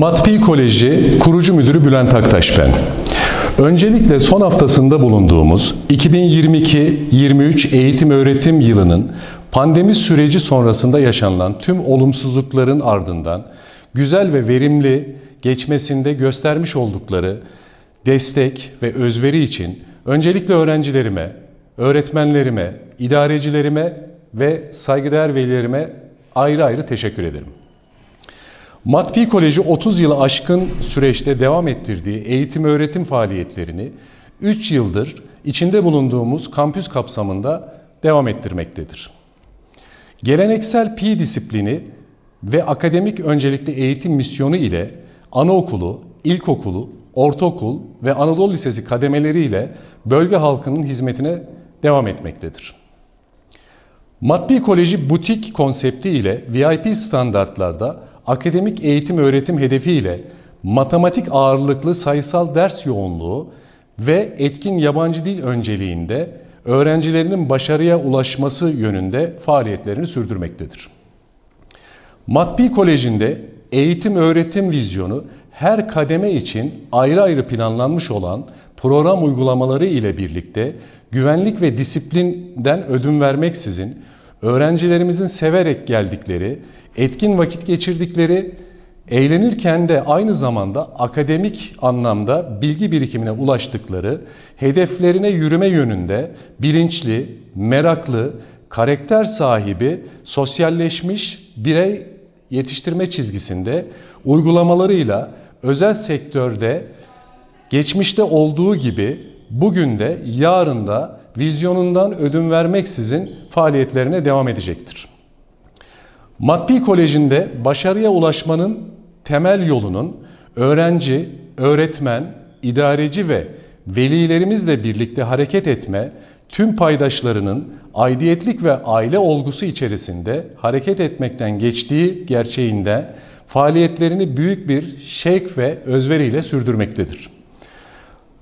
Matpi Koleji kurucu müdürü Bülent Aktaş ben. Öncelikle son haftasında bulunduğumuz 2022-23 eğitim öğretim yılının pandemi süreci sonrasında yaşanılan tüm olumsuzlukların ardından güzel ve verimli geçmesinde göstermiş oldukları destek ve özveri için öncelikle öğrencilerime, öğretmenlerime, idarecilerime ve saygıdeğer velilerime ayrı ayrı teşekkür ederim. Matpi Koleji 30 yılı aşkın süreçte devam ettirdiği eğitim öğretim faaliyetlerini 3 yıldır içinde bulunduğumuz kampüs kapsamında devam ettirmektedir. Geleneksel pi disiplini ve akademik öncelikli eğitim misyonu ile anaokulu, ilkokulu, ortaokul ve Anadolu Lisesi kademeleriyle bölge halkının hizmetine devam etmektedir. Matbi Koleji butik konsepti ile VIP standartlarda akademik eğitim öğretim hedefi ile matematik ağırlıklı sayısal ders yoğunluğu ve etkin yabancı dil önceliğinde öğrencilerinin başarıya ulaşması yönünde faaliyetlerini sürdürmektedir. Matbi Koleji'nde eğitim öğretim vizyonu her kademe için ayrı ayrı planlanmış olan program uygulamaları ile birlikte güvenlik ve disiplinden ödün vermeksizin öğrencilerimizin severek geldikleri, etkin vakit geçirdikleri, eğlenirken de aynı zamanda akademik anlamda bilgi birikimine ulaştıkları, hedeflerine yürüme yönünde bilinçli, meraklı, karakter sahibi, sosyalleşmiş birey yetiştirme çizgisinde uygulamalarıyla özel sektörde geçmişte olduğu gibi bugün de yarın da vizyonundan ödün vermeksizin faaliyetlerine devam edecektir. Matbi Koleji'nde başarıya ulaşmanın temel yolunun öğrenci, öğretmen, idareci ve velilerimizle birlikte hareket etme, tüm paydaşlarının aidiyetlik ve aile olgusu içerisinde hareket etmekten geçtiği gerçeğinde faaliyetlerini büyük bir şevk ve özveriyle sürdürmektedir.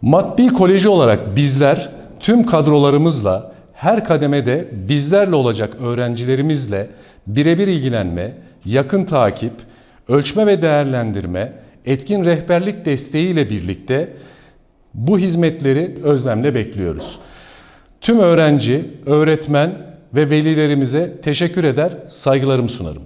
Matbi Koleji olarak bizler tüm kadrolarımızla her kademede bizlerle olacak öğrencilerimizle birebir ilgilenme, yakın takip, ölçme ve değerlendirme, etkin rehberlik desteğiyle birlikte bu hizmetleri özlemle bekliyoruz. Tüm öğrenci, öğretmen ve velilerimize teşekkür eder, saygılarımı sunarım.